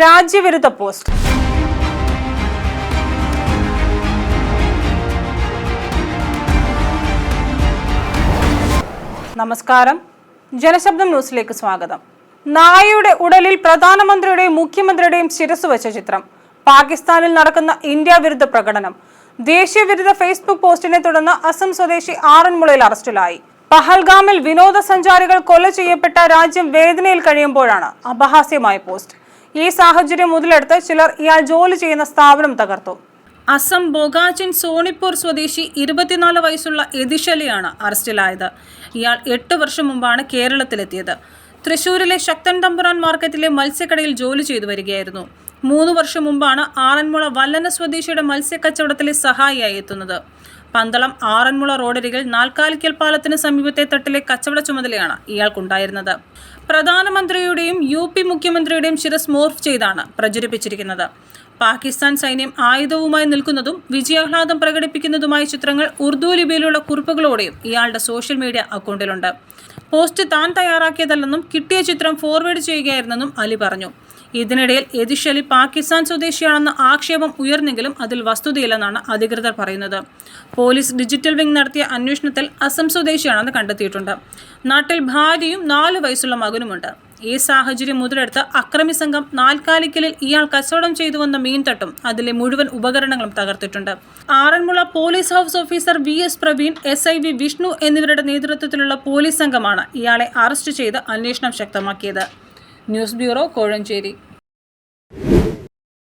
രാജ്യവിരുദ്ധ post. നമസ്കാരം. ജനശബ്ദം ന്യൂസിലേക്ക് സ്വാഗതം. നായയുടെ ഉടലിൽ പ്രധാനമന്ത്രിയുടെയും മുഖ്യമന്ത്രിയുടെയും ശിരസ് വെച്ച ചിത്രം. പാകിസ്ഥാനിൽ നടക്കുന്ന ഇന്ത്യ വിരുദ്ധ പ്രകടനം. ദേശീയ വിരുദ്ധ ഫേസ്ബുക്ക് പോസ്റ്റിനെ തുടർന്ന് അസം സ്വദേശി ആറന്മുളയിൽ അറസ്റ്റിലായി. പഹൽഗാമിൽ വിനോദസഞ്ചാരികൾ കൊല ചെയ്യപ്പെട്ട രാജ്യം വേദനയിൽ കഴിയുമ്പോഴാണ് അപഹാസ്യമായ പോസ്റ്റ്. ഈ സാഹചര്യം മുതലെടുത്ത് ചിലർ ഇയാൾ ജോലി ചെയ്യുന്ന സ്ഥാപനം തകർത്തു. അസം ബൊഗാച്ചിൻ സോണിപ്പൂർ സ്വദേശി ഇരുപത്തിനാല് വയസ്സുള്ള എതിശലിയാണ് അറസ്റ്റിലായത്. ഇയാൾ എട്ട് വർഷം മുമ്പാണ് കേരളത്തിലെത്തിയത്. തൃശൂരിലെ ശക്തൻ തമ്പുരാൻ മാർക്കറ്റിലെ മത്സ്യക്കടയിൽ ജോലി ചെയ്തു വരികയായിരുന്നു. മൂന്ന് വർഷം മുമ്പാണ് ആറന്മുള വല്ലന സ്വദേശിയുടെ മത്സ്യക്കച്ചവടത്തിലെ സഹായിയായി എത്തുന്നത്. പന്തളം ആറന്മുള റോഡരികിൽ നാൽക്കാലിക്കൽ പാലത്തിന് സമീപത്തെ തട്ടിലെ കച്ചവട ചുമതലയാണ് ഇയാൾക്കുണ്ടായിരുന്നത്. പ്രധാനമന്ത്രിയുടെയും യു പി മുഖ്യമന്ത്രിയുടെയും ശിരസ് മോർഫ് ചെയ്താണ് പ്രചരിപ്പിച്ചിരിക്കുന്നത്. പാകിസ്ഥാൻ സൈന്യം ആയുധവുമായി നിൽക്കുന്നതും വിജയാഹ്ലാദം പ്രകടിപ്പിക്കുന്നതുമായ ചിത്രങ്ങൾ ഉറുദു ലിപിയിലുള്ള കുറിപ്പുകളോടെയും ഇയാളുടെ സോഷ്യൽ മീഡിയ അക്കൗണ്ടിലുണ്ട്. പോസ്റ്റ് താൻ തയ്യാറാക്കിയതല്ലെന്നും കിട്ടിയ ചിത്രം ഫോർവേഡ് ചെയ്യുകയായിരുന്നെന്നും അലി പറഞ്ഞു. ഇതിനിടയിൽ യതിഷലി പാകിസ്ഥാൻ സ്വദേശിയാണെന്ന ആക്ഷേപം ഉയർന്നെങ്കിലും അതിൽ വസ്തുതയില്ലെന്നാണ് അധികൃതർ പറയുന്നത്. പോലീസ് ഡിജിറ്റൽ വിംഗ് നടത്തിയ അന്വേഷണത്തിൽ അസം സ്വദേശിയാണെന്ന് കണ്ടെത്തിയിട്ടുണ്ട്. നാട്ടിൽ ഭാര്യയും നാലു വയസ്സുള്ള മകനുമുണ്ട്. ഈ സാഹചര്യം മുതലെടുത്ത് അക്രമി സംഘം നാൽക്കാലിക്കലിൽ ഇയാൾ കച്ചവടം ചെയ്തു വന്ന മീൻതട്ടും അതിലെ മുഴുവൻ ഉപകരണങ്ങളും തകർത്തിട്ടുണ്ട്. Aranmula police house officer V S Praveen S I V Vishnu എന്നിവരുടെ നേതൃത്വത്തിലുള്ള പോലീസ് സംഘമാണ് ഇയാളെ അറസ്റ്റ് ചെയ്ത് അന്വേഷണം ശക്തമാക്കിയത്. News bureau Kozhencherry